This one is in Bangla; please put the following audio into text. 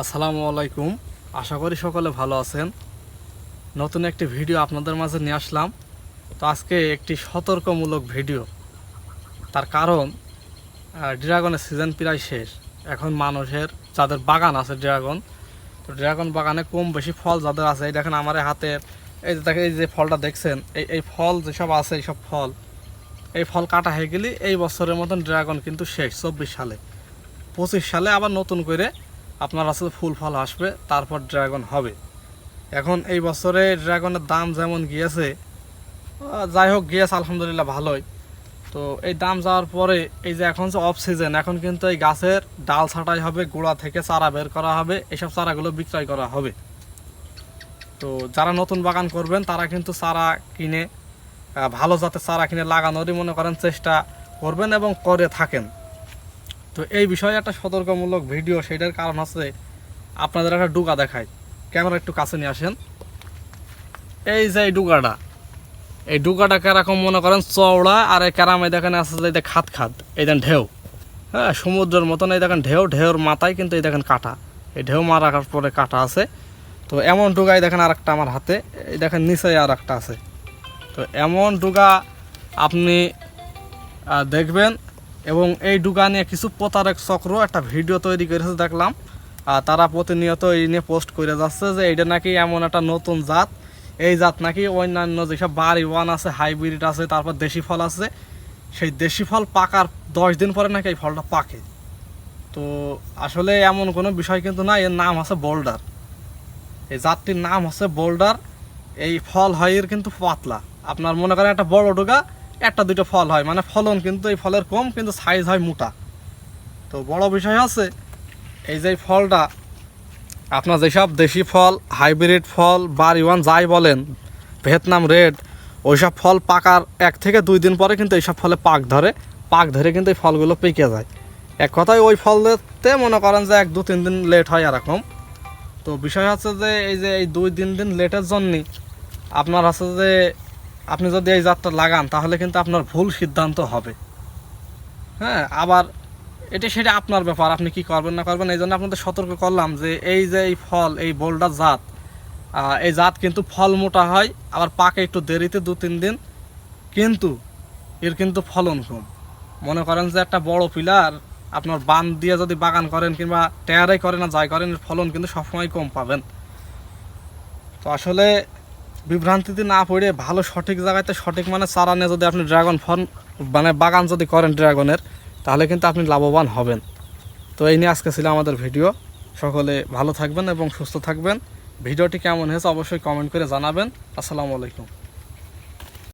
আসসালামু আলাইকুম। আশা করি সকলে ভালো আছেন। নতুন একটি ভিডিও আপনাদের মাঝে নিয়ে আসলাম। তো আজকে একটি সতর্কমূলক ভিডিও। তার কারণ ড্রাগনের সিজন প্রায় শেষ। এখন মানুষের, যাদের বাগান আছে ড্রাগন, তো ড্রাগন বাগানে কম বেশি ফল যাদের আছে, এই দেখেন আমার হাতে, এই যে দেখেন, এই যে ফলটা দেখছেন, এই এই ফল যেসব আছে, এইসব ফল, এই ফল কাটা হয়ে গেলে এই বছরের মতন ড্রাগন কিন্তু শেষ, চব্বিশ সালে। পঁচিশ সালে আবার নতুন করে আপনার আসলে ফুল ফল আসবে, তারপর ড্রাগন হবে। এখন এই বছরে ড্রাগনের দাম যেমন গিয়েছে যাই হোক গিয়েছে, আলহামদুলিল্লাহ ভালোই। তো এই দাম যাওয়ার পরে এই যে এখন যে অফ সিজন এখন কিন্তু এই গাছের ডাল ছাঁটাই হবে, গোড়া থেকে চারা বের করা হবে, এসব চারাগুলো বিক্রয় করা হবে। তো যারা নতুন বাগান করবেন, তারা কিন্তু চারা কিনে ভালো জাতের চারা কিনে লাগানোরই মনে করেন চেষ্টা করবেন এবং করে থাকেন। তো এই বিষয়ে একটা সতর্কমূলক ভিডিও, সেটার কারণ হচ্ছে আপনাদের একটা ডুগা দেখায় ক্যামেরা একটু কাছে নিয়ে আসেন। এই যে এই ডুগাটা এই ডুগাটা কেরকম মনে করেন, চওড়া আর এই ক্যারামে দেখেন আছে যে যে খাত খাত, এই দেন ঢেউ। হ্যাঁ সমুদ্রের মতন, এই দেখেন ঢেউ, ঢেউর মাথায় কিন্তু এই দেখেন কাটা। এই ঢেউ মারার পরে কাটা আছে। তো এমন ডুগাই দেখেন আর একটা আমার হাতে, এই দেখেন নিচে আর একটা আছে। তো এমন ডুগা আপনি দেখবেন এবং এই ডুগা নিয়ে কিছু প্রতারক চক্র একটা ভিডিও তৈরি করেছে, দেখলাম। আর তারা প্রতিনিয়ত এই নিয়ে পোস্ট করে যাচ্ছে যে এইটা নাকি এমন একটা নতুন জাত। এই জাত নাকি অন্যান্য যেসব বাড়ি ওয়ান আছে, হাইব্রিড আছে, তারপর দেশি ফল আছে। সেই দেশি ফল পাকার দশ দিন পরে নাকি এই ফলটা পাকে। তো আসলে এমন কোনো বিষয় কিন্তু না, এর নাম আছে বোল্ডার। এই জাতটির নাম হচ্ছে বোল্ডার। এই ফল হয় এর কিন্তু পাতলা। আপনার মনে করেন একটা বড় ডোগা একটা দুটো ফল হয় মানে ফলন কিন্তু এই ফলের কম, কিন্তু সাইজ হয় মোটা। তো বড় বিষয় হচ্ছে, এই যে ফলটা, আপনার যেসব দেশি ফল হাইব্রিড ফল বাড়ি ওয়ান যাই বলেন ভিয়েতনাম রেড ওইসব ফল পাকার এক থেকে দুই দিন পরে কিন্তু এইসব ফলে পাক ধরে পাক ধরে কিন্তু এই ফলগুলো পেকে যায়। এক কথায় ওই ফলতে মনে করেন যে এক দু তিন দিন লেট হয় এরকম। তো বিষয় হচ্ছে যে এই যে এই দুই তিন দিন লেটের জন্যই আপনার হচ্ছে যে আপনি যদি এই জাতটা লাগান, তাহলে কিন্তু আপনার ভুল সিদ্ধান্ত হবে। হ্যাঁ আবার এটা সেটা আপনার ব্যাপার, আপনি কি করবেন না করবেন এই জন্য আপনাদের সতর্ক করলাম যে এই যে এই ফল, এই বোল্ডার জাত এই জাত কিন্তু ফল মোটা হয়, আবার পাকে একটু দেরিতে দু তিন দিন, কিন্তু এর কিন্তু ফলন কম। মনে করেন যে একটা বড় পিলার, আপনার বান দিয়ে যদি বাগান করেন কিংবা টেয়ারাই করেন না যাই করেন, এর ফলন কিন্তু সবসময় কম পাবেন। তো আসলে বিভ্রান্তিতে না পড়ে ভালো সঠিক জায়গাতে সঠিক মানে চারা নিয়ে যদি আপনি ড্রাগন ফর্ম মানে বাগান যদি করেন ড্রাগনের তাহলে কিন্তু আপনি লাভবান হবেন। তো এই নিয়ে আজকে ছিল আমাদের ভিডিও। সকলে ভালো থাকবেন এবং সুস্থ থাকবেন। ভিডিওটি কেমন হয়েছে অবশ্যই কমেন্ট করে জানাবেন। আসসালামু আলাইকুম।